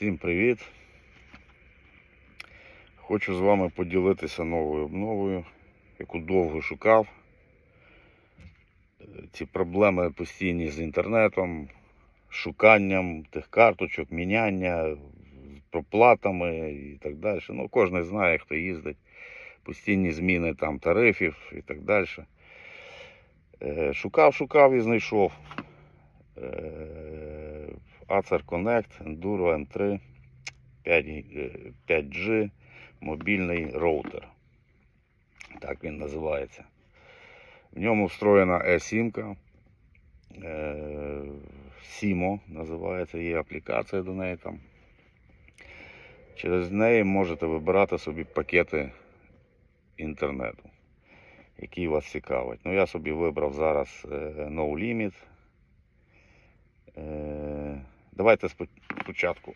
Всім привіт! Хочу з вами поділитися новою обновою, яку довго шукав. Е, Ці проблеми постійні з інтернетом, шуканням тих карточок, міняння, проплатами і так далі. Ну, кожен знає, хто їздить. Постійні зміни там тарифів і так далі. Е, Шукав, шукав і знайшов. Е, Acer Connect Enduro M3 5, е, 5G мобільний роутер. Так він називається. В ньому встроєна E-SIM. Simo називається, є аплікація до неї там. Через неї можете вибирати собі пакети інтернету, які вас цікавить. Ну, я собі вибрав зараз е, No Limit. Давайте спочатку.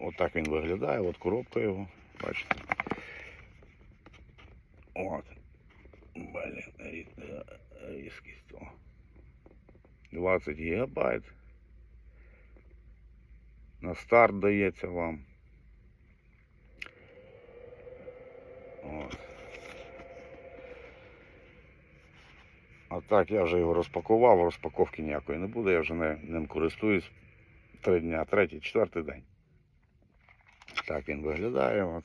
Отак він виглядає, от коробка його, бачите. От. Блін, рі- різкість. цього. 20 гігабайт. На старт дається вам. А так я вже його розпакував, розпаковки ніякої не буде, я вже не, ним користуюсь три дня, третій, четвертий день. Так він виглядає. От.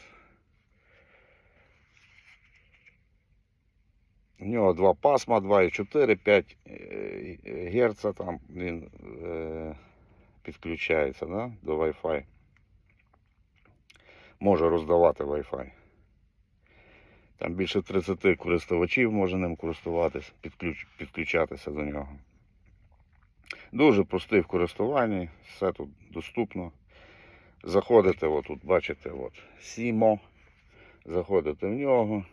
У нього два пасма, 2,4, 5 е, Гц там він е, підключається да, до Wi-Fi. Може роздавати Wi-Fi. Там більше 30 користувачів може ним користуватися, підключ, підключатися до нього. Дуже простий в користуванні, все тут доступно. Заходите, отут, бачите, от, Сімо. Заходите в нього.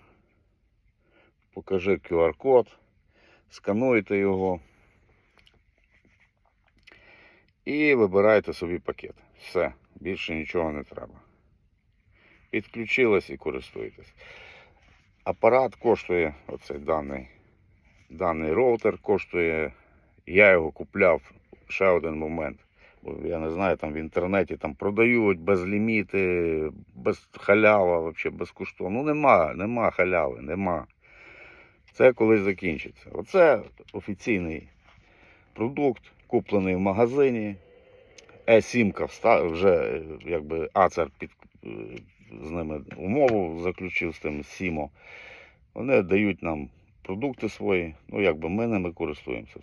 Покажи QR-код, скануєте його і вибираєте собі пакет. Все, більше нічого не треба. Підключились і користуєтесь. Апарат коштує, оцей даний, даний роутер коштує. Я його купляв ще один момент. Я не знаю, там в інтернеті там продають без ліміти, без халява, взагалі безкоштовно. Ну нема, нема халяви, нема. Це колись закінчиться. Оце офіційний продукт, куплений в магазині. Е-сімка вста- вже якби Ацер під, е, з ними умову заключив з тим Сімо. Вони дають нам продукти свої, ну якби ми ними користуємося.